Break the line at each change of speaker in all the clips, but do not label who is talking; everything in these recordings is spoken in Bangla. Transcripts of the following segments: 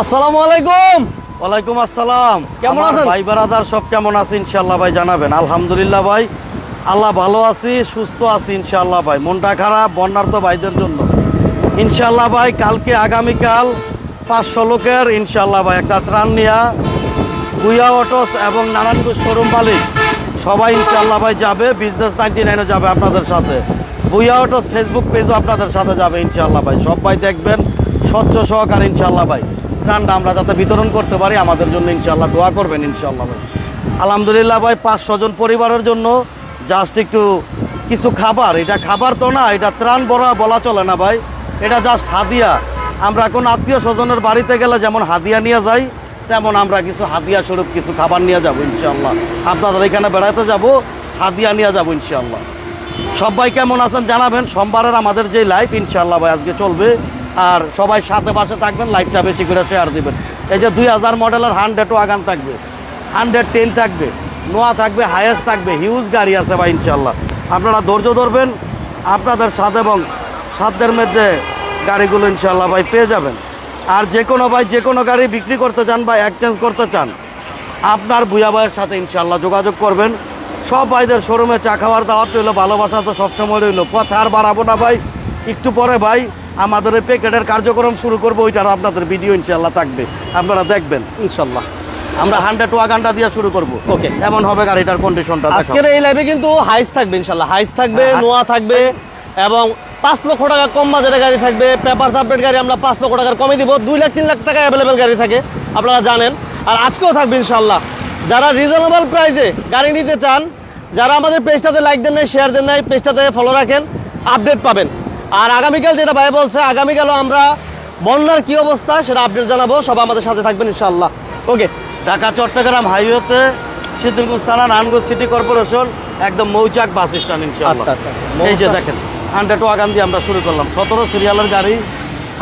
আসসালামু আলাইকুম।
ওয়ালাইকুম আসসালাম।
কেমন আছেন?
ভাই বারাদার সব কেমন আছে ইনশাল্লাহ ভাই জানাবেন। আলহামদুলিল্লাহ ভাই আল্লাহ ভালো আছি সুস্থ আছি ইনশাল্লাহ ভাই। মনটা খারাপ বন্যার্থ ভাইদের জন্য। ইনশাল্লাহ ভাই কালকে আগামীকাল পাঁচশো লোকের ইনশাল্লাহ ভাই একটা ত্রাণ নিয়া গুইয়া অটোস এবং নারায়ণগঞ্জ শোরুম মালিক সবাই ইনশাল্লাহ ভাই যাবে বিজনেস নাইনটি নাইনে যাবে আপনাদের সাথে। বুইয়া অটোস ফেসবুক পেজও আপনাদের সাথে যাবে ইনশাল্লাহ ভাই। সব ভাই দেখবেন স্বচ্ছ সহকার ইনশাল্লাহ ভাই। ত্রাণটা আমরা যাতে বিতরণ করতে পারি, আমাদের জন্য ইনশাল্লাহ দোয়া করবেন ইনশাল্লাহ ভাই। আলহামদুলিল্লাহ ভাই পাঁচশো জন পরিবারের জন্য জাস্ট একটু কিছু খাবার। এটা খাবার তো না, এটা ত্রাণ বড়া বলা চলে না ভাই। এটা জাস্ট হাদিয়া। আমরা কোন আত্মীয় স্বজনের বাড়িতে গেলে যেমন হাদিয়া নিয়ে যাই, তেমন আমরা কিছু হাদিয়া স্বরূপ কিছু খাবার নিয়ে যাব ইনশাল্লাহ আপনাদের এখানে বেড়াতে যাব, হাদিয়া নিয়ে যাব ইনশাল্লাহ সবাই কেমন আছেন জানাবেন। সোমবারের আমাদের যে লাইভ ইনশাল্লাহ ভাই আজকে চলবে। আর সবাই সাথে পাশে থাকবেন লাইভটা বেশি করে শেয়ার দিবেন। এই যে দুই হাজার মডেলের হান্ড্রেড ওয়াগান থাকবে হান্ড্রেড টেন থাকবে, নোয়া থাকবে হায়েস্ট থাকবে হিউজ গাড়ি আছে ভাই ইনশাল্লাহ আপনারা ধৈর্য ধরবেন, আপনাদের স্বাদ এবং সাধ্যের মধ্যে গাড়িগুলো ইনশাল্লাহ ভাই পেয়ে যাবেন। আর যে কোনো ভাই, যে কোনো গাড়ি বিক্রি করতে চান বা এক্সচেঞ্জ করতে চান, আপনার ভুয়া ভাইয়ের সাথে ইনশাল্লাহ যোগাযোগ করবেন। সব ভাইদের শোরুমে চা খাওয়ার দাওয়াত রইল, ভালোবাসা তো সবসময় রইল। কথা আর বাড়াবো না ভাই, একটু পরে ভাই। আমাদের ওই প্যাকেটের কার্যক্রম শুরু করব ওইটার আপনাদের ভিডিও ইনশাল্লাহ থাকবে। আপনারা দেখবেন।
ইনশাল্লাহ
আমরা হান্ড্রেড ওয়াগানটা দিয়ে শুরু করব।
ওকে
এমন হবে গাড়িটার কন্ডিশনটা
আজকের এই লাইভে কিন্তু হাইস থাকবে ইনশাল্লাহ হাইস থাকবে
হ্যাঁ।
নোয়া থাকবে এবং পাঁচ লক্ষ টাকা কম বাজারে গাড়ি থাকবে। পেপার আপডেট গাড়ি আমরা পাঁচ লক্ষ টাকার কমে দিব। দুই লাখ তিন লাখ টাকা অ্যাভেলেবেল গাড়ি থাকে আপনারা জানেন। আর আজকেও থাকবে ইনশাল্লাহ যারা রিজনেবল প্রাইসে গাড়ি নিতে চান যারা আমাদের পেজটাতে লাইক দেন নাই শেয়ার দেন নাই পেজটাতে ফলো রাখেন আপডেট পাবেন। আর আগামীকাল যেটা ভাই বলছে আগামীকালও আমরা বন্যার কি অবস্থা সেটা আপডেট জানাব। সবাই আমাদের সাথে থাকবেন ইনশাল্লাহ ওকে
ঢাকা চট্টগ্রাম হাইওয়েতে শীতলকুচ থানা নানগঞ্জ সিটি কর্পোরেশন একদম মৌচাক বাস স্ট্যান্ড ইনশাআল্লাহ।
আচ্ছা, আচ্ছা।
এই যে। দেখেন হান্ড্রেড ওয়াগান দিয়ে আমরা শুরু করলাম। সতেরো সিরিয়ালের গাড়ি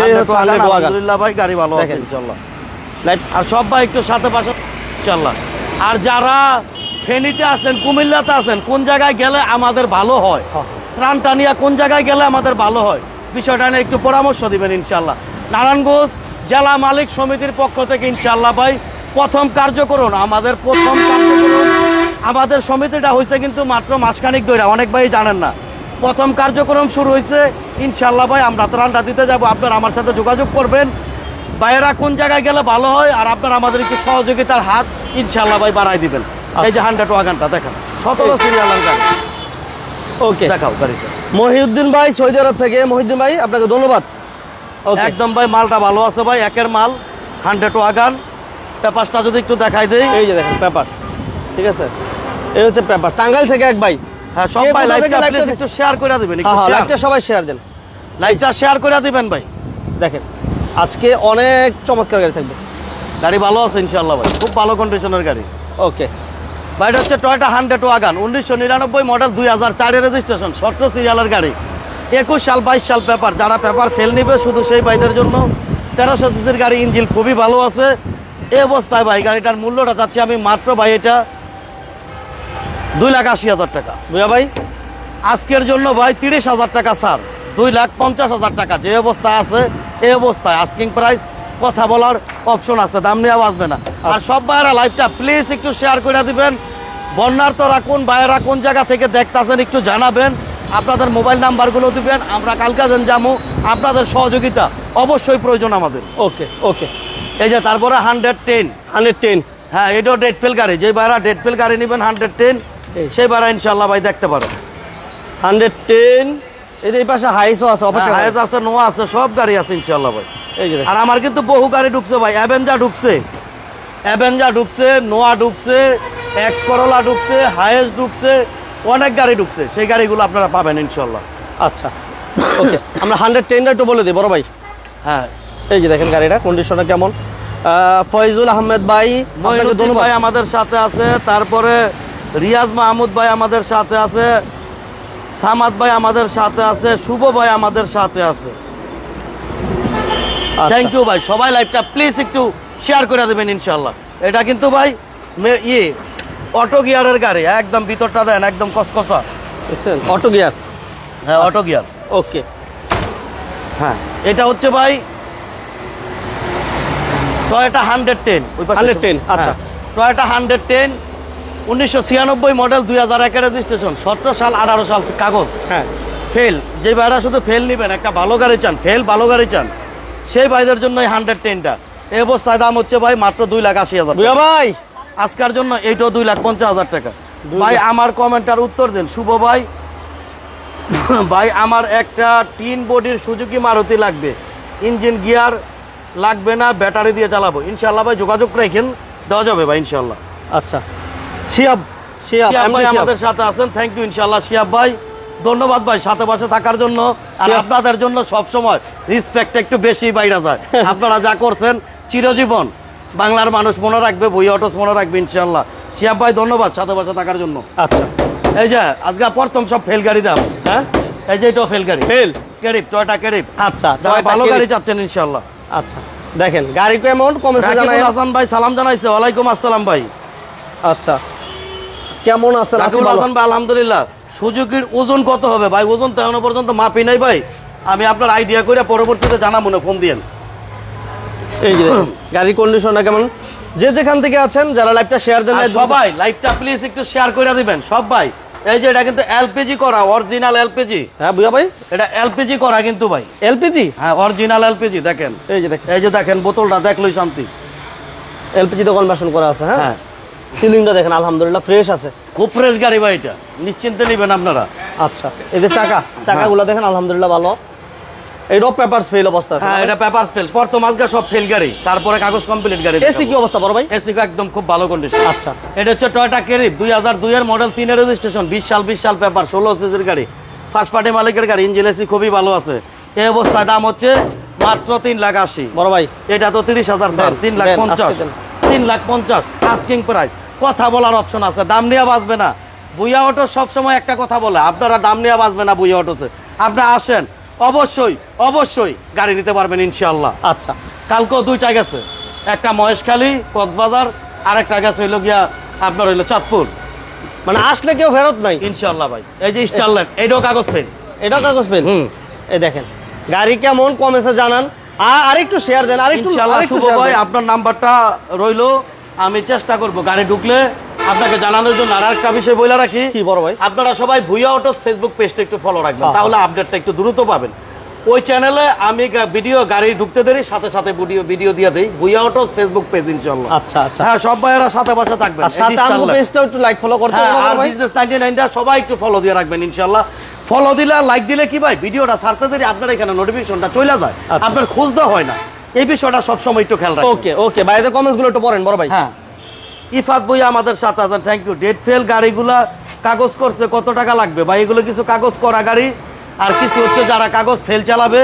এই
100
হচ্ছে
ওয়াগান,
100 ওয়াগান।
আলহামদুলিল্লাহ ভাই গাড়ি ভালো আছে। ইনশাল্লাহ আর সব ভাই একটু সাথে পাশে ইনশাল্লাহ আর যারা ফেনীতে আছেন কুমিল্লাতে আছেন কোন জায়গায় গেলে আমাদের ভালো হয়।
হ্যাঁ।
ত্রাণ টানিয়া কোন জায়গায় গেলে আমাদের ভালো হয়? বিষয়টা নিয়ে একটু পরামর্শ দিবেন ইনশাল্লাহ নারায়ণগঞ্জ জেলা মালিক সমিতির পক্ষ থেকে ইনশাল্লাহ ভাই প্রথম কার্যকরণ আমাদের প্রথম কার্যকরণ আমাদের সমিতিটা হয়েছে কিন্তু মাত্র মাসখানিক দৈরা অনেক ভাই জানেন না। প্রথম কার্যক্রম শুরু হয়েছে ইনশাল্লাহ ভাই আমরা ত্রাণটা দিতে যাব। আপনারা আমার সাথে যোগাযোগ করবেন। বাইরা কোন জায়গায় গেলে ভালো হয় আর আপনারা আমাদের একটু সহযোগিতার হাত ইনশাল্লাহ ভাই বাড়াই দিবেন। এই যে হান্ড্রেড ওয়াগানটা দেখেন সতেরো সিরিয়ালের গাড়ি।
ওকে
দেখাও গাড়িটা।
মহিউদ্দিন ভাই সৌদি আরব থেকে। মহিউদ্দিন ভাই আপনাকে ধন্যবাদ।
একদম ভাই মালটা ভালো আছে ভাই একের মাল হান্ড্রেড ওয়াগান পেপারসটা যদি একটু দেখাই দেই।
এই যে দেখেন পেপার। ঠিক আছে? এই হচ্ছে পেপার। টাঙ্গাইল থেকে এক ভাই।
হ্যাঁ সব ভাই লাইভটা
লাইভটা
প্লিজ একটু শেয়ার করে দিবেন একটু
হ্যাঁ হ্যাঁ লাইভটা সবাই শেয়ার দেন।
লাইভটা শেয়ার করে দিবেন ভাই।
দেখেন আজকে অনেক চমৎকার গাড়ি থাকবে।
গাড়ি ভালো আছে ইনশাল্লাহ ভাই খুব ভালো কন্ডিশনের গাড়ি।
ওকে
ভাই এটা হচ্ছে টয়টা হান্ড্রেড ওয়াগান উনিশশো নিরানব্বই মডেল দুই হাজার চারের রেজিস্ট্রেশন সতেরো সিরিয়ালের গাড়ি। একুশ সাল, বাইশ সাল পেপার যারা পেপার ফেল নিবে, শুধু সেই বাইদের জন্য। তেরোশো সিসির গাড়ি ইঞ্জিন খুবই ভালো আছে। এ অবস্থায় ভাই, গাড়িটার মূল্যটা চাচ্ছি আমি মাত্র ভাই এটা দুই লাখ আশি হাজার টাকা।
বুঝা ভাই?
আজকের জন্য ভাই তিরিশ হাজার টাকা স্যার দুই লাখ পঞ্চাশ হাজার টাকা। যে অবস্থায় আছে এই অবস্থায় আস্কিং প্রাইস কথা বলার অপশন আছে দাম নেওয়া আসবে না। আর সব ভাইয়েরা লাইভটা প্লিজ একটু শেয়ার করে দিবেন। বন্যার্থরা কোন ভাইয়েরা কোন জায়গা থেকে দেখতেছেন একটু জানাবেন। আপনাদের মোবাইল নাম্বারগুলো দিবেন আমরা কালকা যেন যাব আপনাদের সহযোগিতা অবশ্যই প্রয়োজন আমাদের।
ওকে ওকে।
এই যে তারপরে হান্ড্রেড টেন
হান্ড্রেড টেন
হ্যাঁ এটাও ডেট ফেল গাড়ি। যে ভাইরা ডেড ফেল গাড়ি নেবেন হান্ড্রেড টেন সেই ভাইরা ইনশাল্লাহ ভাই দেখতে পারো।
হান্ড্রেড টেন এই পাশে হাইসও আছে অপেক্ষা
হায়াত আছে নোয়া আছে সব গাড়ি আছে ইনশাল্লাহ ভাই। আর আমার কিন্তু বহু গাড়ি ঢুকছে ভাই অ্যাভেঞ্জা ঢুকছে। অ্যাভেঞ্জা ঢুকছে নোয়া ঢুকছে এক্স করোলা ঢুকছে হায়েস্ট ঢুকছে অনেক গাড়ি ঢুকছে। সেই গাড়িগুলো আপনারা পাবেন ইনশাল্লাহ
আচ্ছা। ওকে আমরা হান্ড্রেড টেনটা একটু বলে দিই বড় ভাই।
হ্যাঁ।
এই যে দেখেন গাড়িটা কন্ডিশনটা কেমন? ফয়জুল আহমেদ ভাই আপনাকে
মহিনুদ্দিন
ধন্যবাদ।
ভাই আমাদের সাথে আছে তারপরে রিয়াজ মাহমুদ ভাই আমাদের সাথে আছে সামাদ ভাই আমাদের সাথে আছে শুভ ভাই আমাদের সাথে আছে। থ্যাংক ইউ ভাই সবাই লাইভটা প্লিজ একটু শেয়ার করে দেবেন ইনশাল্লাহ এটা কিন্তু ভাই ইয়ে অটো গিয়ারের গাড়ি একদম ভিতরটা দেন একদম কসকসা
অটো গিয়ার
হ্যাঁ অটো গিয়ার
ওকে
হ্যাঁ। এটা হচ্ছে ভাই টয়োটা হান্ড্রেড টেন
110, আচ্ছা।
টয়োটা হান্ড্রেড টেন উনিশশো ছিয়ানব্বই মডেল দুই হাজার একের রেজিস্ট্রেশন সতেরো সাল আঠারো সাল কাগজ।
হ্যাঁ।
ফেল যে ভাইরা শুধু ফেল নেবেন একটা ভালো গাড়ি চান ফেল ভালো গাড়ি চান সেই ভাইদের জন্য এই হান্ড্রেড টেনটা এই অবস্থায় দাম হচ্ছে ভাই মাত্র দুই লাখ আশি হাজার
ভাই!
আজকের জন্য এইটাও দুই লাখ পঞ্চাশ হাজার টাকা। ভাই। আমার কমেন্টার উত্তর দেন। শুভ ভাই। ভাই আমার একটা টিন বডির সুজুকি মারুতি লাগবে। ইঞ্জিন গিয়ার লাগবে না ব্যাটারি দিয়ে চালাবো। ইনশাল্লাহ ভাই যোগাযোগ রাখেন। দেওয়া যাবে ভাই ইনশাল্লাহ
আচ্ছা। শিয়াব শিয়াব
শিয়াব ভাই আমাদের সাথে আছেন। থ্যাংক ইউ ইনশাল্লাহ শিয়াব ভাই। ধন্যবাদ ভাই সাথে পাশে থাকার জন্য। আর আপনাদের জন্য সব সময় রিসপেক্ট একটু বেশি বাইরে যায়। আপনারা যা করছেন চিরজীবন বাংলার মানুষ মনে রাখবে বই অটোস মনে রাখবে ইনশাল্লাহ শিয়াব ভাই ধন্যবাদ সাথে পাশে থাকার জন্য।
আচ্ছা।
এই যে আজকে প্রথম সব ফেল গাড়ি দাম
হ্যাঁ?
এই যে এটাও ফেল গাড়ি।
ফেল
ক্যারিপ টয়টা ক্যারিপ
আচ্ছা
ভালো গাড়ি চাচ্ছেন ইনশাল্লাহ
আচ্ছা দেখেন গাড়ি কেমন কমেছে জানাই।
হাসান ভাই সালাম জানাইছে। ওয়ালাইকুম আসসালাম ভাই।
আচ্ছা কেমন আছেন?
আলহামদুলিল্লাহ। সুজুকির ওজন কত হবে? ভাই ওজন তো এখনও পর্যন্ত মাপি নাই ভাই। আমি আপনার আইডিয়া করে পরবর্তীতে জানাব না ফোন দিয়েন।
এই যে দেখেন, গাড়ির কন্ডিশনটা কেমন? যে যেখান থেকে আছেন যারা লাইভটা শেয়ার দেন
সবাই লাইভটা প্লিজ একটু শেয়ার করে দিবেন সব ভাই। এই যে এটা কিন্তু এলপিজি করা অরিজিনাল এলপিজি
হ্যাঁ বুয়া ভাই?
এটা এলপিজি করা কিন্তু ভাই।
এলপিজি
হ্যাঁ অরিজিনাল এলপিজি দেখেন।
এই যে দেখেন।
এই যে দেখেন বোতলটা দেখলই শান্তি
এলপিজি তো কনভার্সন করা আছে হ্যাঁ?
হ্যাঁ।
সিলিংটা দেখেন আলহামদুলিল্লাহ ফ্রেশ আছে।
খুব ফ্রেশ গাড়ি ভাই এটা। নিশ্চিন্তে নেবেন আপনারা।
আচ্ছা এই যে চাকা চাকাগুলো দেখেন আলহামদুলিল্লাহ ভালো। এইটাও পেপারস ফেল অবস্থা আছে
হ্যাঁ এটা পেপার ফেল প্রথম আজকে সব ফেল গাড়ি। তারপরে কাগজ কমপ্লিট গাড়ি
এসি কি অবস্থা বড় ভাই?
এসি একদম খুব ভালো কন্ডিশন
আচ্ছা।
এটা হচ্ছে টয়টা ক্যারিপ দুই হাজার দুইয়ের মডেল তিনের রেজিস্ট্রেশন বিশ সাল বিশ সাল পেপার ষোলো সিসির গাড়ি। ফার্স্ট পার্টি মালিকের গাড়ি ইঞ্জিন এসি খুবই ভালো আছে। এই অবস্থায় দাম হচ্ছে মাত্র তিন লাখ আশি।
বড় ভাই।
এটা তো তিরিশ হাজার স্যার
দেন,
তিন লাখ
দেন,
পঞ্চাশ।
আজকে দেন।
তিন লাখ পঞ্চাশ আস্কিং প্রাইস কথা বলার অপশন আছে দাম নিয়ে বাঁচবে না। বুইয়া অটো সবসময় একটা কথা বলে আপনারা দাম নিয়ে বাঁচবে না বুইয়া অটোতে। আপনারা আসেন অবশ্যই অবশ্যই গাড়ি নিতে পারবেন ইনশাল্লাহ
আচ্ছা।
কালকেও দুইটা গেছে একটা মহেশখালী কক্সবাজার আর একটা গেছে হইল গিয়া আপনার হইল চাঁদপুর।
মানে আসলে কেউ ফেরত নাই?
ইনশাল্লাহ ভাই এই যে স্টারলাইট এইটাও কাগজ পেন।
এটাও কাগজ পেন?
হুম।
এই দেখেন গাড়ি কেমন কমেছে জানান। আর আরেকটু শেয়ার দেন আরেকটু
ইনশাল্লাহ শুভ ভাই আপনার নাম্বারটা রইল আমি চেষ্টা করব গাড়ি ঢুকলে। আপনাকে জানানোর জন্য আর একটা বিষয় বলে রাখি।
কি বড় ভাই?
আপনারা সবাই ভুইয়া অটোস ফেসবুক পেজটা একটু ফলো রাখবেন তাহলে আপডেটটা একটু দ্রুত পাবেন। ওই চ্যানেলে আমি ভিডিও গাড়ি ঢুকতে দেরি সাথে সাথে ভিডিও ভিডিও দিয়ে দেই। ভুইয়া অটোস ফেসবুক পেজ ইনশাল্লাহ
আচ্ছা আচ্ছা।
হ্যাঁ সব ভাইয়েরা সাথে পাশে থাকবেন।
সাথে আমগো পেজটাও একটু লাইক ফলো করতে
হ্যাঁ,
হবে
আর
ভাই।
বিজনেস নাইনটি নাইনটা সবাই একটু ফলো দিয়ে রাখবেন ইনশাল্লাহ ফলো দিলে লাইক দিলে কি ভাই? ভিডিওটা ছাড়তে দেরি আপনার এখানে নোটিফিকেশনটা চলে যায়।
আচ্ছা।
আপনার খোঁজ দেওয়া হয় না। এই বিষয়টা সবসময় একটু খেয়াল রাখবেন।
ওকে ওকে বাইরের কমেন্টসগুলো একটু পড়েন বড় ভাই।
হ্যাঁ। ইফাত বই আমাদের সাথে আছেন থ্যাংক ইউ ডেট ফেল গাড়িগুলা কাগজ করছে কত টাকা লাগবে? বা এগুলো কিছু কাগজ করা গাড়ি আর কিছু হচ্ছে যারা কাগজ ফেল চালাবে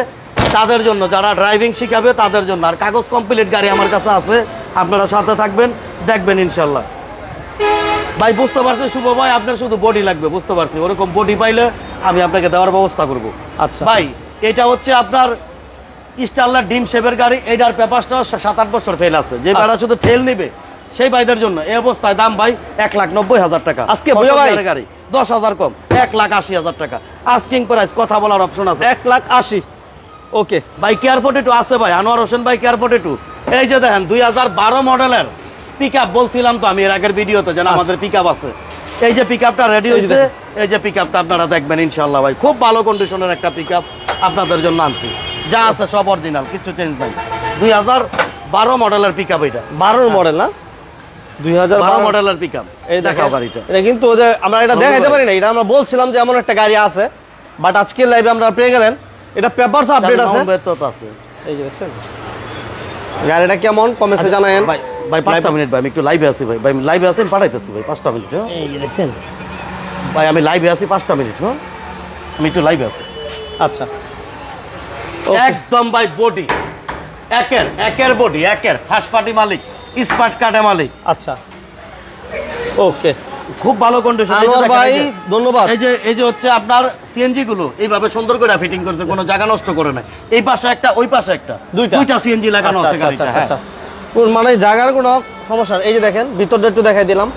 তাদের জন্য যারা ড্রাইভিং শিখাবে তাদের জন্য। আর কাগজ কমপ্লিট গাড়ি আমার কাছে আছে আপনারা সাথে থাকবেন দেখবেন ইনশাল্লাহ। ভাই বুঝতে পারছি শুভ ভাই আপনার শুধু বডি লাগবে বুঝতে পারছি। ওরকম বডি পাইলে আমি আপনাকে দেওয়ার ব্যবস্থা করব।
আচ্ছা।
ভাই এটা হচ্ছে আপনার স্টারলার ডিম শেপের গাড়ি এইটার পেপারটা সাত আট বছর ফেল আছে। যে ভাড়া শুধু ফেল নিবে সেই ভাইদের জন্য এই অবস্থায় দাম ভাই এক লাখ নব্বই হাজার টাকা।
আজকে ভুইয়া ভাই?
গাড়ি? দশ হাজার কম এক লাখ আশি হাজার টাকা। আস্কিং প্রাইস কথা বলার অপশন আছে।
এক লাখ আশি। ওকে
ভাই কেয়ার ফোর্টি টু আছে ভাই আনোয়ার হোসেন ভাই কেয়ার ফোর্টি টু এই যে দেখেন দুই হাজার বারো মডেলের পিক আপ বলছিলাম তো আমি এর আগের ভিডিওতে যেন আমাদের পিক আছে। এই যে পিক আপটা রেডি হয়েছে এই যে পিক আপটা আপনারা দেখবেন ইনশাল্লাহ ভাই। খুব ভালো কন্ডিশনের একটা পিক আপ আপনাদের জন্য আনছি। যা আছে সব অরিজিনাল কিছু চেঞ্জ নাই। দুই হাজার বারো মডেলের পিক আপ এটা।
বারোর মডেল না? দুই হাজার
বারো মডেলের পিক আপ
এই
দেখাও
দেখাও
গাড়িটা।
এটা কিন্তু আমরা এটা। দেখাইতে পারি না এটা আমরা বলছিলাম যে এমন একটা গাড়ি আছে বাট আজকের লাইভে আমরা পেয়ে গেলেন। এটা পেপারস আপডেট আছে।
আছে।
এই যে গাড়িটা কেমন? কমেছে জানায়েন।
ভাই ভাই পাঁচটা মিনিট ভাই আমি একটু লাইভে আছি ভাই। ভাই লাইভে আছি পাঠাইতেছি ভাই পাঁচটা মিনিট হ্যাঁ?
দেখছেন?
ভাই আমি লাইভে আছি পাঁচটা মিনিট হ্যাঁ? আমি একটু লাইভে আছি।
আচ্ছা।
একদম ভাই বডি একের একের বডি একের। ফার্স্ট পার্টি মালিক কার্ডে মালিক।
আচ্ছা। ওকে
খুব ভালো কন্ডিশন
আনোয়ার ভাই ধন্যবাদ।
এই যে এই যে হচ্ছে আপনার সিএনজি গুলো এইভাবে সুন্দর করে ফিটিং করছে কোনো জায়গা নষ্ট করে নাই। এই পাশে একটা ওই পাশে একটা।
দুইটা?
দুইটা সিএনজি লাগানো
আচ্ছা
আছে
আচ্ছা আচ্ছা
হ্যাঁ।
আচ্ছা। কোন মানে জায়গার কোনো সমস্যা এই যে দেখেন ভিতরটা একটু দেখাই দিলাম।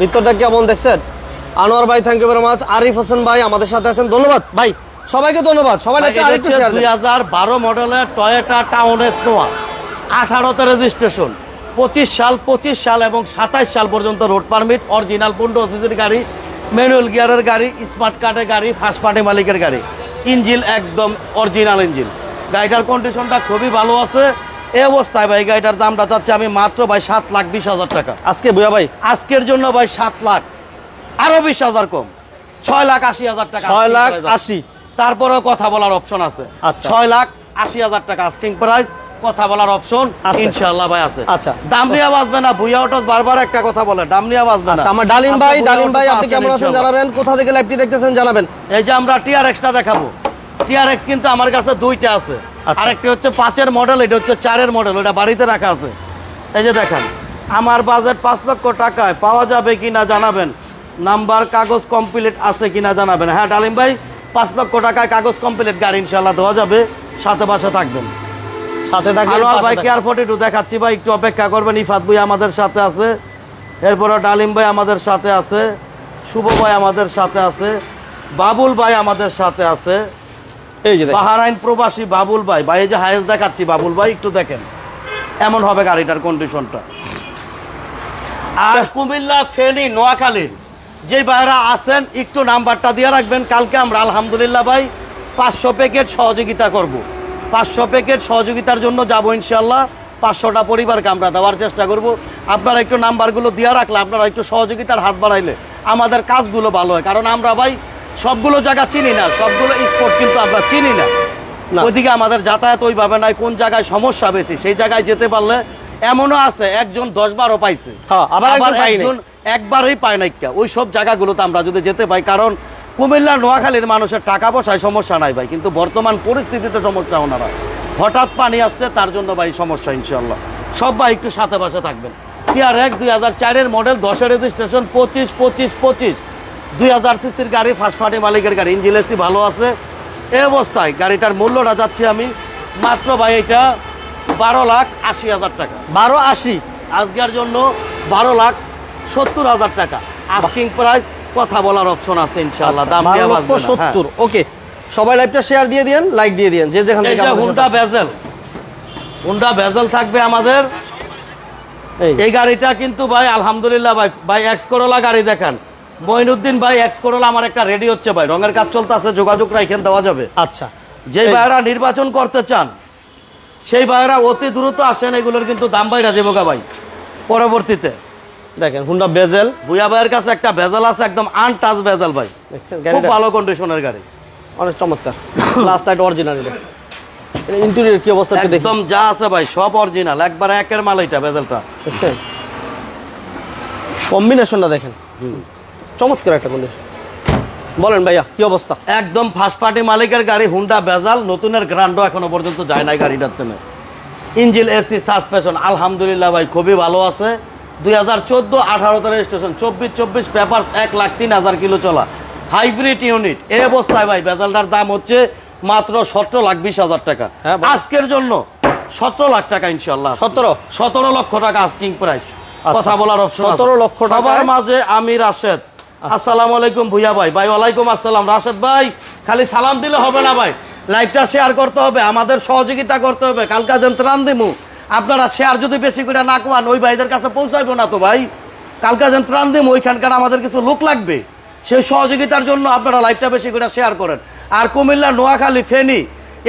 ভিতরটা কেমন দেখছেন? আনোয়ার ভাই thank you very much Arif Hossain ভাই আমাদের সাথে আছেন। ধন্যবাদ। ভাই সবাইকে ধন্যবাদ। সবাই
দুই হাজার বারো মডেলের টয়োটা টাউন স্নোয়া আঠারোতে রেজিস্ট্রেশন পঁচিশ সাল পঁচিশ সাল এবং সাতাইশ সাল পর্যন্ত রোড পারমিট অরিজিনাল পনেরো সিসির গাড়ি ম্যানুয়াল গিয়ারের গাড়ি স্মার্ট কার্ডের গাড়ি ফার্স্ট পার্টি মালিকের গাড়ি। ইঞ্জিন একদম অরিজিনাল ইঞ্জিন গাড়িটার কন্ডিশনটা খুবই ভালো আছে। এই অবস্থায় ভাই গাড়িটার দামটা চাচ্ছি আমি মাত্র ভাই সাত লাখ বিশ হাজার টাকা।
আজকে বুয়া ভাই
আজকের জন্য ভাই সাত লাখ আরও বিশ হাজার কম। ছয় লাখ আশি হাজার টাকা
ছয় লাখ। আশি।
তারপরেও কথা বলার অপশন আছে।
আচ্ছা।
ছয় লাখ আশি হাজার টাকা আস্কিং প্রাইস কথা বলার অপশন ভাই আছে।
আচ্ছা।
দাম নিয়ে বাঁচবে না ভুইয়া অটোস বারবার একটা কথা বলে দাম নিয়ে না।
আচ্ছা আমার ডালিম ভাই ডালিম ভাই আপনি কেমন আছেন জানাবেন? কোথা থেকে লাইভটি দেখতেছেন জানাবেন?
এই যে আমরা টিআর এক্সটা দেখাবো। টিআর এক্স কিন্তু আমার কাছে দুইটা আছে। আরেকটি হচ্ছে পাঁচের মডেল এটা হচ্ছে চারের মডেল ওটা বাড়িতে রাখা আছে। এই যে দেখেন আমার বাজেট পাঁচ লক্ষ টাকায় পাওয়া যাবে কি না জানাবেন। নাম্বার কাগজ কমপ্লিট আছে কিনা জানাবেন। হ্যাঁ ডালিম ভাই পাঁচ লক্ষ টাকায় কাগজ কমপ্লিট গাড়ি ইনশাল্লাহ দেওয়া যাবে। সাথে বাসা থাকবেন।
সাথে
আনোয়ার ভাই। কেয়ার ফোর্টি টু দেখাচ্ছি ভাই একটু অপেক্ষা করবেন। ইফাত ভাই আমাদের সাথে আছে। এরপরে ডালিম ভাই আমাদের সাথে আছে। শুভ ভাই আমাদের সাথে আছে। বাবুল ভাই আমাদের সাথে আছে।
এই যে।
বাহারাইন প্রবাসী বাবুল ভাই ভাই এই যে হায়েস দেখাচ্ছি বাবুল ভাই একটু দেখেন। এমন হবে গাড়িটার কন্ডিশনটা আর কুমিল্লা ফেনী নোয়াখালীর যে ভাইরা আছেন একটু নাম্বারটা দিয়ে রাখবেন। কালকে আমরা আলহামদুলিল্লাহ ভাই পাঁচশো প্যাকেট সহযোগিতা করব। পাঁচশো প্যাকেট সহযোগিতার জন্য যাব ইনশাল্লাহ পাঁচশোটা পরিবারকে আমরা দেওয়ার চেষ্টা করব। আপনারা একটু নাম্বারগুলো দিয়ে রাখলে আপনারা একটু সহযোগিতার হাত বাড়াইলে আমাদের কাজগুলো ভালো হয়। কারণ আমরা ভাই সবগুলো জায়গা চিনি না সবগুলো স্পোর্ট কিন্তু আমরা চিনি না। ওইদিকে আমাদের যাতায়াত ওইভাবে নাই কোন জায়গায় সমস্যা বেশি সেই জায়গায় যেতে পারলে এমনও আছে একজন দশ বারও পাইছে।
হ্যাঁ, আবার একজন
একবারই পায় না একটা ওই সব জায়গাগুলোতে আমরা যদি যেতে পাই কারণ কুমিল্লা নোয়াখালীর মানুষের টাকা পয়সায় সমস্যা নাই ভাই কিন্তু বর্তমান পরিস্থিতিতে সমস্যা ওনারা। হঠাৎ পানি আসছে তার জন্য ভাই সমস্যা ইনশাল্লাহ সব ভাই একটু সাথে পাশে থাকবেন। পিয়ার এক দুই হাজার চারের মডেল দশের রেজিস্ট্রেশন পঁচিশ পঁচিশ পঁচিশ। দুই হাজার সিসির গাড়ি ফার্স্ট মালিকের গাড়ি ইঞ্জিন এসি ভালো আছে। এ অবস্থায় গাড়িটার মূল্যটা যাচ্ছি আমি মাত্র ভাই এটা বারো লাখ আশি হাজার টাকা।
বারো আশি?
আজকের জন্য বারো লাখ সত্তর হাজার টাকা। আস্কিং প্রাইস কথা বলার অপশন আছে ইনশাআল্লাহ দাম হ্যাঁ।
সত্তর ওকে সবাই লাইভটা শেয়ার দিয়ে দিন লাইক দিয়ে দিন যে যেখান থেকে
হুন্ডা বেজেল হুন্ডা বেজেল থাকবে আমাদের।
এই।
এই গাড়িটা কিন্তু ভাই আলহামদুলিল্লাহ ভাই ভাই এক্স করোলা গাড়ি দেখান। মঈনুদ্দিন ভাই এক্স করোলা আমার একটা রেডি হচ্ছে ভাই। রঙের কাজ চলতে আছে যোগাযোগ রাখেন দেওয়া যাবে।
আচ্ছা।
যে ভাইরা নির্বাচন করতে চান সেই ভাইরা অতি দ্রুত আসেন এগুলোর কিন্তু দাম বাইরা দেবো গা ভাই পরবর্তীতে।
দেখেন হুন্ডা বেজেল।
ভুয়া ভাইয়ের কাছে একটা ভেজাল আছে একদম আনটাচ ভেজাল ভাই। খুব ভালো কন্ডিশনের গাড়ি।
অনেক চমৎকার। লাস্ট লাইট অরিজিনাল ইন্টেরিয়র কি অবস্থা
একদম যা আছে ভাই সব অরিজিনাল একবার একের মাল এটা
দেখছেন? কম্বিনেশনটা দেখেন। চমৎকার একটা কন্ডিশন বলেন ভাইয়া কি অবস্থা?
একদম ফার্স্ট পার্টি মালিকের গাড়ি হুন্ডা বেজাল নতুনের গ্রান্ডও এখনও পর্যন্ত যায় নাই গাড়িটার তেমন ইঞ্জিল এসি সাসপেশন আলহামদুলিল্লাহ ভাই খুবই ভালো আছে। দুই হাজার চোদ্দ রেজিস্ট্রেশন চব্বিশ চব্বিশ পেপার এক লাখ তিন হাজার কিলো চলা। হাইব্রিড ইউনিট এই অবস্থায় ভাই বেজালটার দাম হচ্ছে মাত্র সতেরো লাখ বিশ হাজার টাকা।
হ্যাঁ।
আজকের জন্য সতেরো লাখ টাকা ইনশাল্লাহ
সতেরো?
সতেরো লক্ষ টাকা আস্কিং প্রাইস কথা বলার অপশন
17 লক্ষ
সবার মাঝে আমি রাশেদ আসসালামু আলাইকুম ভুইয়া ভাই। ভাই ওয়ালাইকুম আসসালাম। রাশেদ ভাই খালি সালাম দিলে হবে না ভাই। লাইভটা শেয়ার করতে হবে আমাদের সহযোগিতা করতে হবে। কালকা যেন ত্রাণ দিমু। আপনারা শেয়ার যদি বেশি করে না কমান ওই ভাইদের কাছে পৌঁছাইবো না তো ভাই। কালকা যেন ত্রাণ দিমু ওইখানকার আমাদের কিছু লোক লাগবে। সেই সহযোগিতার জন্য আপনারা লাইভটা বেশি করে শেয়ার করেন। আর কুমিল্লা নোয়াখালী ফেনী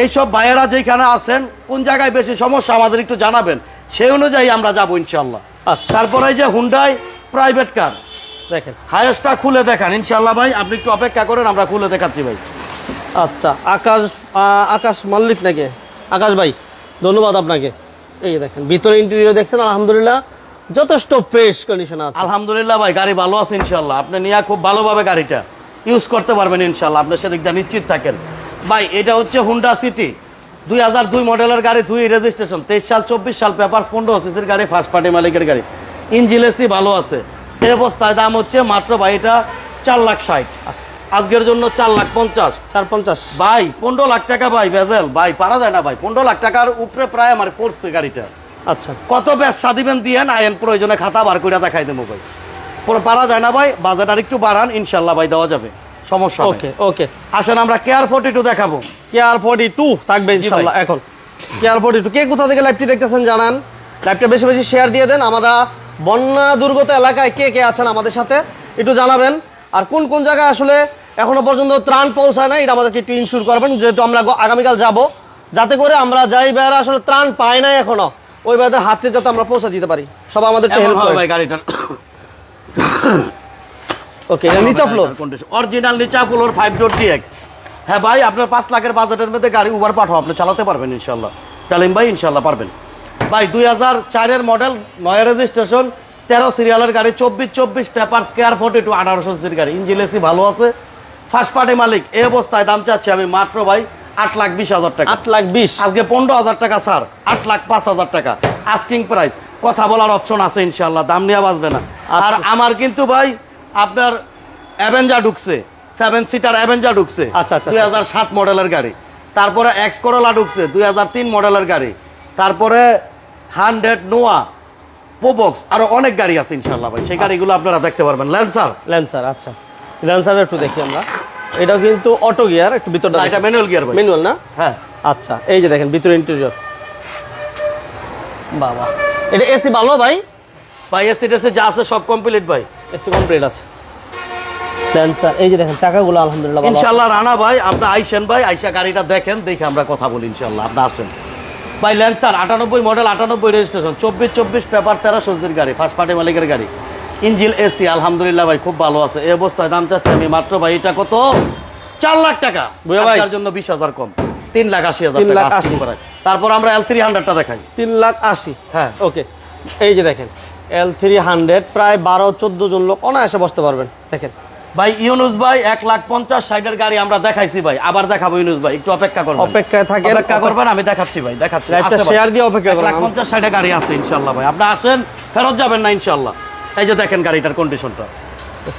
এইসব ভাইয়েরা যেখানে আছেন কোন জায়গায় বেশি সমস্যা আমাদের একটু জানাবেন। সেই অনুযায়ী আমরা যাব ইনশাল্লাহ
আচ্ছা।
তারপরে যে হুন্ডাই প্রাইভেট কার
দেখেন।
হায়েস্টটা খুলে দেখান ইনশাল্লাহ ভাই আপনি একটু অপেক্ষা করেন আমরা খুলে দেখাচ্ছি ভাই।
আচ্ছা আকাশ আকাশ মল্লিক নাকি? আকাশ ভাই ধন্যবাদ আপনাকে। এই দেখেন ভিতরে ইন্টেরিয়র দেখছেন আলহামদুলিল্লাহ যথেষ্ট ফ্রেশ কন্ডিশন আছে।
আলহামদুলিল্লাহ ভাই গাড়ি ভালো আছে ইনশাল্লাহ আপনি নিয়ে খুব ভালোভাবে গাড়িটা ইউজ করতে পারবেন ইনশাল্লাহ আপনি সেদিক দিয়ে নিশ্চিত থাকেন। ভাই এটা হচ্ছে হুন্ডা সিটি দুই হাজার দুই মডেলের গাড়ি দুই রেজিস্ট্রেশন তেইশ সাল চব্বিশ সাল পেপার পনেরো সিসির গাড়ি ফার্স্ট পার্টি মালিকের গাড়ি। ইঞ্জিলেসি ভালো আছে। এই অবস্থায় দাম হচ্ছে মাত্র ভাই এটা চার লাখ ষাট। আজকের জন্য চার লাখ পঞ্চাশ।
চার পঞ্চাশ।
ভাই পনেরো লাখ টাকা ভাই বেজেল ভাই পারা যায় না ভাই। পনেরো লাখ টাকার উপরে প্রায় আমার পড়ছে গাড়িটা।
আচ্ছা।
কত ব্যবসা দিবেন দিয়ে আইন প্রয়োজনে খাতা বার করে দেখাই দেবো ভাই। পরে পারা যায় না ভাই বাজেট আর একটু বাড়ান ইনশাল্লাহ ভাই দেওয়া যাবে। সমস্যা
ওকে
ওকে। আসেন আমরা কেয়ার ফোর্টি টু দেখাবো।
কে আর ফোর্টি টু থাকবে ইনশাল্লাহ এখন। কেয়ার ফোর্টি টু কে কোথা থেকে লাইভটি দেখতেছেন জানান। লাইভটা বেশি বেশি শেয়ার দিয়ে দেন। আমরা বন্যা দুর্গত এলাকায় কে কে আছেন আমাদের সাথে একটু জানাবেন। আর কোন কোন জায়গায় আসলে এখনও পর্যন্ত ত্রাণ পৌঁছায় না এটা আমাদেরকে একটু ইনশিওর করবেন যেহেতু আমরা আগামীকাল যাব। যাতে করে আমরা যাই বেড়া আসলে ত্রাণ পাই নাই এখনও ওই বেড়াদের হাতে যাতে আমরা পৌঁছে দিতে পারি। সব আমাদের হেল্প
ভাই গাড়িটার
ওকে নিচা ফ্লোর
অরিজিনাল নিচা ফ্লোর ফাইভ ডোর ডিএক্স হ্যাঁ ভাই আপনার পাঁচ লাখের বাজেটের মধ্যে গাড়ি উবার পাঠাও আপনি চালাতে পারবেন ইনশাল্লাহ তালিম ভাই ইনশাল্লাহ পারবেন। ভাই দুই হাজার চারের মডেল নয় রেজিস্ট্রেশন তেরো সিরিয়ালের গাড়ি চব্বিশ চব্বিশ পেপার স্কেয়ার ফোর্টি টু আঠারোশো সির গাড়ি। ইঞ্জিন এসি ভালো আছে। ফার্স্ট পার্টি মালিক এই অবস্থায় দাম চাচ্ছি আমি মাত্র ভাই আট লাখ বিশ হাজার টাকা।
আট লাখ বিশ।
আজকে পনেরো হাজার টাকা স্যার আট লাখ পাঁচ হাজার টাকা। আস্কিং প্রাইস কথা বলার অপশন আছে ইনশাল্লাহ দাম নিয়ে বাঁচবে না। আর আমার কিন্তু ভাই আপনার অ্যাভেঞ্জা ঢুকছে। সেভেন সিটার অ্যাভেঞ্জা ঢুকছে।
আচ্ছা, আচ্ছা,
দুই হাজার সাত মডেলের গাড়ি। তারপরে এক্স করোলা ঢুকছে দুই হাজার তিন মডেলের গাড়ি। তারপরে হান্ড্রেড নোয়া পোবক্স আরও অনেক গাড়ি আছে ইনশাল্লাহ ভাই। সেই গাড়িগুলো আপনারা দেখতে পারবেন। ল্যান্সার
ল্যান্সার আচ্ছা। ল্যান্সার একটু দেখি আমরা। এটাও কিন্তু অটো গিয়ার একটু ভিতরটা
এটা ম্যানুয়াল গিয়ার ভাই।
ম্যানুয়াল না?
হ্যাঁ।
আচ্ছা এই যে দেখেন ভিতরে ইন্টেরিয়র বাবা। এটা এসি ভালো ভাই?
ভাই এসি টেসি যা আছে সব কমপ্লিট ভাই।
এসি কমপ্লিট আছে। ল্যান্সার এই যে দেখেন চাকাগুলো আলহামদুলিল্লাহ।
ইনশাল্লাহ রানা ভাই আপনি আইসেন ভাই আইসা গাড়িটা দেখেন দেখে আমরা কথা বলি ইনশাল্লাহ আপনি আসেন। ভাই ল্যান্সার আটানব্বই মডেল আটানব্বই রেজিস্ট্রেশন চব্বিশ চব্বিশ পেপার তেরো সবজির গাড়ি ফার্স্ট পার্টি মালিকের গাড়ি। ইঞ্জিল এসি আলহামদুলিল্লাহ ভাই খুব ভালো আছে। এই অবস্থায় দাম চাচ্ছি আমি মাত্র ভাই এটা কত? চার লাখ টাকা? আজকের জন্য বিশ হাজার কম। তিন লাখ আশি হাজার
তিন লাখ আশি।
তারপর আমরা এল থ্রি হান্ড্রেডটা দেখাই।
তিন লাখ আশি।
হ্যাঁ।
ওকে এই যে দেখেন এল থ্রি হান্ড্রেড প্রায় বারো চোদ্দ জন লোক অনায়াসে বসতে পারবেন। দেখেন।
ভাই ইউনুস ভাই এক লাখ পঞ্চাশ ষাটের গাড়ি আমরা দেখাইছি ভাই। আবার দেখাবো ইউনুস ভাই একটু অপেক্ষা করবেন।
অপেক্ষায় থাকেন।
অপেক্ষা করবেন আমি দেখাচ্ছি ভাই দেখাচ্ছি।
লাইভটা
আছে ভাই।
শেয়ার দিয়ে অপেক্ষা
এক লাখ পঞ্চাশ ষাটে গাড়ি আছে ইনশাল্লাহ ভাই। আপনি আসেন ফেরত যাবেন না ইনশাল্লাহ। এই যে দেখেন গাড়িটার কন্ডিশনটা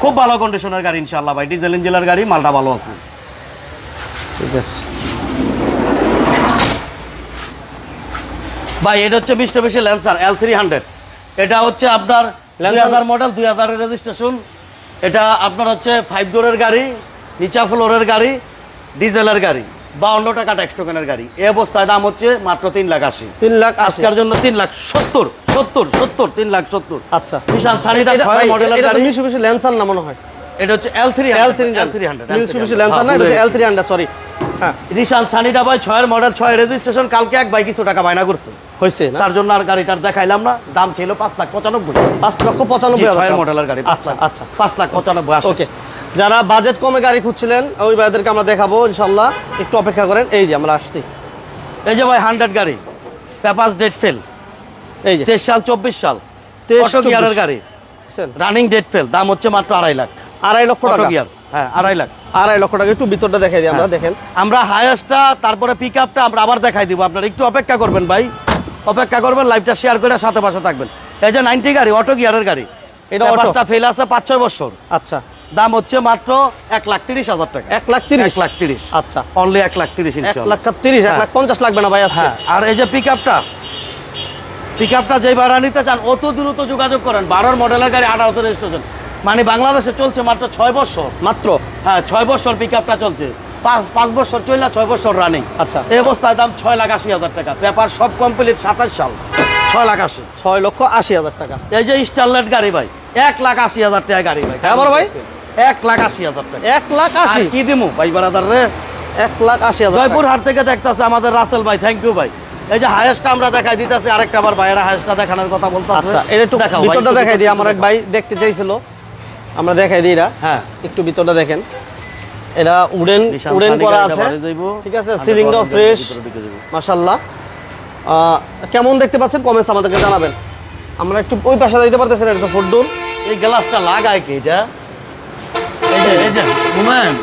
খুব ভালো কন্ডিশনের গাড়ি ইনশাল্লাহ ভাই। ডিজেল ইঞ্জিনের গাড়ি মালটা ভালো আছে।
ঠিক আছে।
ভাই এটা হচ্ছে মিস্টার বেশি ল্যান্সার এল থ্রি হান্ড্রেড এটা হচ্ছে আপনার দুই হাজার মডেল দুই হাজারের রেজিস্ট্রেশন এটা আপনার হচ্ছে ফাইভ ডোরের গাড়ি নিচা ফ্লোরের গাড়ি ডিজেলের গাড়ি বাউন্ন টাকা ট্যাক্স টোকেনের গাড়ি। এই অবস্থায় দাম হচ্ছে মাত্র তিন লাখ আশি।
তিন লাখ
আজকের জন্য তিন লাখ সত্তর সত্তর সত্তর তিন লাখ সত্তর।
আচ্ছা।
নিশান
এটা-
ছয় মডেলের গাড়ি।
মিশুবিশি ল্যান্সার না মনে হয়?
এটা হচ্ছে L three
L three
L three hundred
Mitsubishi Lancer না এটা হচ্ছে এল থ্রি হান্ড্রেড সরি হ্যাঁ।
নিশান সানিটা ভাই ছয়ের মডেল ছয় রেজিস্ট্রেশন কালকে এক ভাই কিছু টাকা বায়না করছে।
হয়েছে
তার জন্য আর গাড়িটার দেখাইলাম না। দাম ছিল পাঁচ লাখ পঁচানব্বই।
পাঁচ লক্ষ পঁচানব্বই হাজার
মডেলের গাড়ি
আচ্ছা আচ্ছা।
পাঁচ লাখ পঁচানব্বই
ওকে। যারা বাজেট কমে গাড়ি খুঁজছিলেন ওই ভাইদেরকে আমরা দেখাবো ইনশাল্লাহ একটু অপেক্ষা করেন। এই যে আমরা আসছি।
এই যে ভাই হান্ড্রেড গাড়ি। পেপাস ডেট ফেল
এই যে।
তেইশ সাল চব্বিশ সাল।
তেইশ,
গিয়ারের গাড়ি। রানিং ডেট ফেল দাম হচ্ছে মাত্র আড়াই লাখ।
আড়াই লক্ষ টাকা।
গিয়ার হ্যাঁ আড়াই লাখ।
আড়াই লক্ষ টাকা। একটু ভিতরটা দেখাই দিই আমরা
হ্যাঁ।
দেখেন।
আমরা হায়েস্টটা তারপরে পিক আপটা আমরা আবার দেখাই দিব। আপনারা একটু অপেক্ষা করবেন ভাই। অপেক্ষা করবেন লাইভটা শেয়ার করে সাথে পাশে থাকবেন। এই যে নাইনটি গাড়ি অটো গিয়ারের গাড়ি।
এটা auto?
ফেল আছে পাঁচ ছয় বছর।
আচ্ছা।
দাম হচ্ছে মাত্র এক লাখ তিরিশ হাজার টাকা।
এক লাখ তিরিশ?
এক লাখ তিরিশ।
আচ্ছা।
অনলি এক লাখ তিরিশ
এক লাখ তিরিশ এক
হ্যাঁ।
লাখ পঞ্চাশ লাগবে না ভাই
হ্যাঁ। আর এই যে পিক আপটা পিক আপটা যেই ভাড়া নিতে চান অত দ্রুত যোগাযোগ করেন। বারোর মডেলের গাড়ি আঠারোতে রেজিস্ট্রেশন মানে বাংলাদেশে চলছে মাত্র ছয় বছর।
মাত্র?
হ্যাঁ ছয় বছর পিক আপটা চলছে। পাঁচ পাঁচ বছর চললে ছয় বছর রানিং
আচ্ছা।
এই অবস্থায় দাম ছয় লাখ আশি হাজার টাকা। পেপার সব কমপ্লিট সাতাশ সাল। ছয় লাখ আশি।
ছয় লক্ষ আশি হাজার টাকা।
এই যে স্টারলেট গাড়ি ভাই এক লাখ আশি হাজার টাকা গাড়ি ভাই।
হ্যাঁ বড় ভাই?
এক লাখ আশি হাজার টাকা।
এক লাখ আশি।
কি দিমু ভাই বারাদার রে?
এক লাখ আশি হাজার।
জয়পুর হাট থেকে দেখতেছে আমাদের রাসেল ভাই থ্যাংক ইউ ভাই। এই যে হায়েস্টটা আমরা দেখাই দিতেছি আরেকটা আবার ভাইয়েরা হায়েস্টটা দেখানোর কথা বলতে
আচ্ছা এটা একটু
দেখাও
ভিতরটা দেখাই দিই আমার এক ভাই দেখতে চাইছিল। আমরা দেখাই দিই এটা
হ্যাঁ।
একটু ভিতরটা দেখেন। এটা উডেন উডেন করা আছে। ঠিক আছে সিলিংটাও ফ্রেশ। মাশাল্লাহ কেমন দেখতে পাচ্ছেন? কমেন্টস আমাদেরকে জানাবেন। আমরা একটু ওই পাশে দিতে পারতেছেন এটা ফোর ডোর
এই গ্লাসটা লাগায় কি এটা? এই যে হুমায়ুন।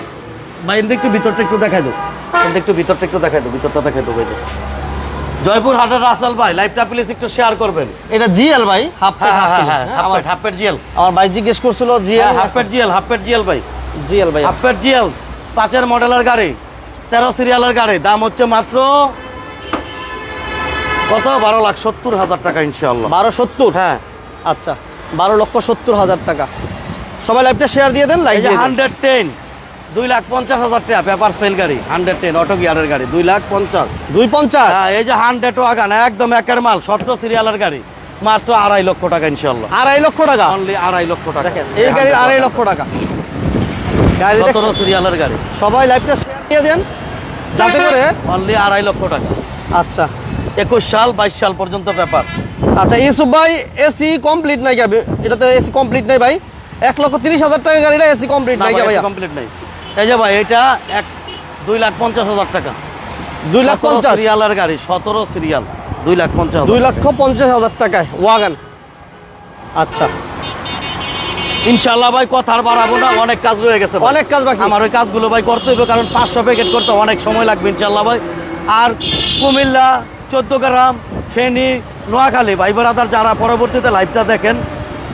ভাই একটু ভিতরটা একটু দেখাই দাও। একটু ভিতরটা একটু দেখাই দাও ভিতরটা দেখাই দাও ভাই। জয়পুর হাটের রাসেল ভাই লাইভটা প্লিজ একটু শেয়ার করবেন।
এটা জিএল ভাই হাফ
হ্যাঁ হ্যাঁ হ্যাঁ হ্যাঁ
আমার
হাফ প্যাট জিএল।
আমার ভাই জিজ্ঞেস করছিল জিএল
হাফ প্যাট জিএল হাফ প্যাট জিএল ভাই।
জিএল ভাই
প্যাট জিএল পাঁচের মডেলের গাড়ি তেরো সিরিয়ালের গাড়ি দাম হচ্ছে মাত্র কত? বারো লাখ সত্তর হাজার টাকা ইনশাল্লাহ
বারো সত্তর?
হ্যাঁ।
আচ্ছা বারো লক্ষ সত্তর হাজার টাকা। সবাই লাইভটা শেয়ার দিয়ে দেন
যে হান্ড্রেড টেন দুই লাখ পঞ্চাশ হাজার টাকা পেপার সেল গাড়ি হান্ড্রেড টেন অটো গিয়ারের গাড়ি দুই লাখ পঞ্চাশ।
দুই পঞ্চাশ?
হ্যাঁ এই যে হান্ড্রেড ওয়াগান একদম একের মাল ষষ্ঠ সিরিয়ালের গাড়ি মাত্র আড়াই লক্ষ টাকা ইনশাল্লাহ
আড়াই লক্ষ টাকা?
অনলি আড়াই লক্ষ টাকা।
দেখেন এই গাড়ির আড়াই লক্ষ টাকা?
সতেরো সিরিয়ালের গাড়ি।
সবাই লাইভটা শেয়ার দিয়ে দেন। যাতে করে
অনলি আড়াই লক্ষ টাকা।
আচ্ছা।
একুশ সাল বাইশ সাল পর্যন্ত পেপার
আচ্ছা ইউসুফ ভাই এসি কমপ্লিট নাই গাবি এটাতে এসি কমপ্লিট নাই ভাই। এক লক্ষ তিরিশ হাজার টাকা গাড়িটা এসি কমপ্লিট নাই ভাইয়া?
কমপ্লিট নেই। এই যে ভাই এটা এক দুই লাখ পঞ্চাশ হাজার টাকা।
দুই লাখ পঞ্চাশ?
সিরিয়ালের গাড়ি সতেরো সিরিয়াল। দুই লাখ পঞ্চাশ
দুই লক্ষ পঞ্চাশ হাজার টাকায়। ওয়াগান। আচ্ছা।
ইনশাল্লাহ ভাই কথা আর বাড়াবো না অনেক কাজ রয়ে গেছে
অনেক কাজ বাকি।
আমার ওই কাজগুলো ভাই করতে হবে কারণ পাঁচশো প্যাকেট করতে অনেক সময় লাগবে ইনশাল্লাহ ভাই। আর কুমিল্লা চোদ্দ গ্রাম ফেনী নোয়াখালী ভাই বেড়াদার যারা পরবর্তীতে লাইভটা দেখেন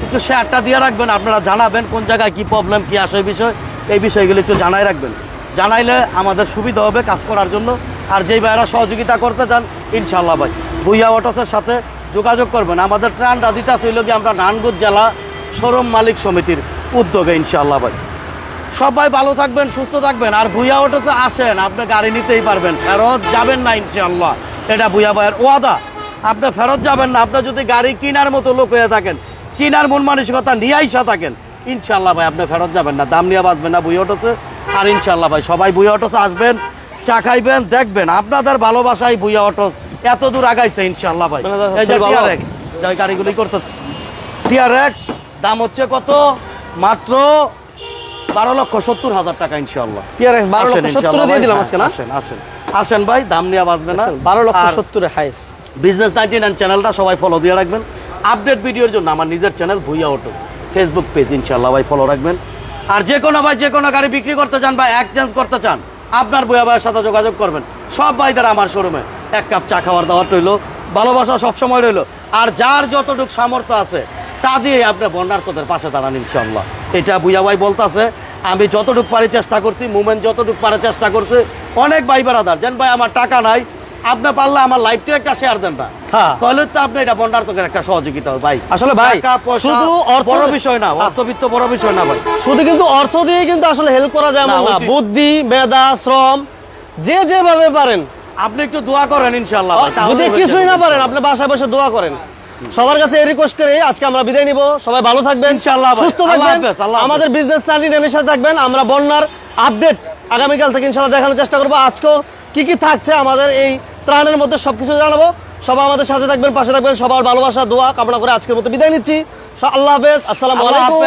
একটু শেয়ারটা দিয়ে রাখবেন আপনারা জানাবেন কোন জায়গায় কি প্রবলেম কি আসে বিষয়। এই বিষয়গুলো একটু জানাই রাখবেন। জানাইলে আমাদের সুবিধা হবে কাজ করার জন্য। আর যেই ভাইয়েরা সহযোগিতা করতে চান ইনশাল্লাহ ভাই। ভুইয়া অটোসের সাথে যোগাযোগ করবেন। আমাদের ত্রাণটা দিতে ছিল কি আমরা নানগুদ জেলা শোরুম মালিক সমিতির উদ্যোগে ইনশাল্লাহ ভাই। সবাই ভালো থাকবেন সুস্থ থাকবেন। আর ভুইয়া অটোতে আসেন আপনি গাড়ি নিতেই পারবেন। ফেরত যাবেন না ইনশাল্লাহ এটা ভুইয়া ভাইয়ের ওয়াদা। আপনি ফেরত যাবেন না আপনি যদি গাড়ি কেনার মতো লোক হয়ে থাকেন কেনার মন মানসিকতা নিয়ে আইসা থাকেন ইনশাল্লাহ ভাই আপনি ফেরত যাবেন না। দাম নিয়ে বাঁচবেন না ভুইয়া অটোতে আর ইনশাল্লাহ ভাই সবাই ভুইয়া অটোতে আসবেন চা খাইবেন দেখবেন। আপনাদের ভালোবাসাই ভুইয়া অটো এত দূর আগাইছে ইনশাল্লাহ ভাই। এই যে যে গাড়িগুলি করতেছে। টিআরএক্স দাম হচ্ছে কত? মাত্র বারো লক্ষ সত্তর হাজার টাকা ইনশাল্লাহ
বারো
আসেন
লক্ষ সত্তর দিয়ে
ভাই।
দিলাম আজকে
আসেন আসেন। আসেন ভাই দাম নিয়ে বাঁচবে না।
বারো লক্ষ সত্তরে হাইস
বিজনেস নাইনটি নাইন চ্যানেলটা সবাই ফলো দিয়ে রাখবেন। আপডেট ভিডিওর জন্য আমার নিজের channel Bhuiyan auto Facebook page ইনশাল্লাহ ভাই ফলো রাখবেন। আর যে কোনো ভাই যে কোনো গাড়ি বিক্রি করতে চান বা এক্সচেঞ্জ করতে চান আপনার ভুইয়া ভাইয়ের সাথে যোগাযোগ করবেন। সব ভাইদের আমার শোরুমে এক কাপ চা খাওয়ার দাওয়ার রইল। ভালোবাসা সবসময় রইল। আর যার যতটুকু সামর্থ্য আছে তা দিয়ে আপনি বন্যার্থদের পাশে দাঁড়ান ইনশাল্লাহ এটা ভাই বলতেছে আমি যতটুকু পারি চেষ্টা করছি মুভমেন্ট যতটুকু পারে চেষ্টা করছি অনেক ভাই বেড়াদার যেন ভাই আমার টাকা নাই আপনি পারলে আমার লাইফটা একটা শেয়ার দেন না
হ্যাঁ।
তাহলে তো আপনি এটা বন্ডার্থকের একটা সহযোগিতা ভাই।
আসলে ভাই, শুধু
বড় বিষয় না অর্থবিত্ত বড় বিষয় না ভাই।
শুধু কিন্তু অর্থ দিয়ে কিন্তু আসলে হেল্প করা যায়
না
বুদ্ধি মেধা শ্রম যে যেভাবে পারেন।
আপনি একটু দোয়া করেন ইনশাল্লাহ
যদি কিছুই না পারেন আপনি বাসায় বসে দোয়া করেন। সবার কাছে এই রিকোয়েস্ট করে আজকে আমরা বিদায় নিব। সবাই ভালো থাকবেন
ইনশাআল্লাহ
সুস্থ থাকবেন। আমাদের বিজনেস চ্যানেলের সাথে থাকবেন। আমরা বন্যার আপডেট আগামীকাল থেকে ইনশাআল্লাহ দেখানোর চেষ্টা করব। আজকেও কি কি থাকছে আমাদের এই ত্রাণের মধ্যে সবকিছু জানাব। সবাই আমাদের সাথে থাকবেন পাশে থাকবেন। সবার ভালোবাসা দোয়া কামনা করে আজকের মতো বিদায় নিচ্ছি। আল্লাহ হাফেজ। আসসালামু আলাইকুম।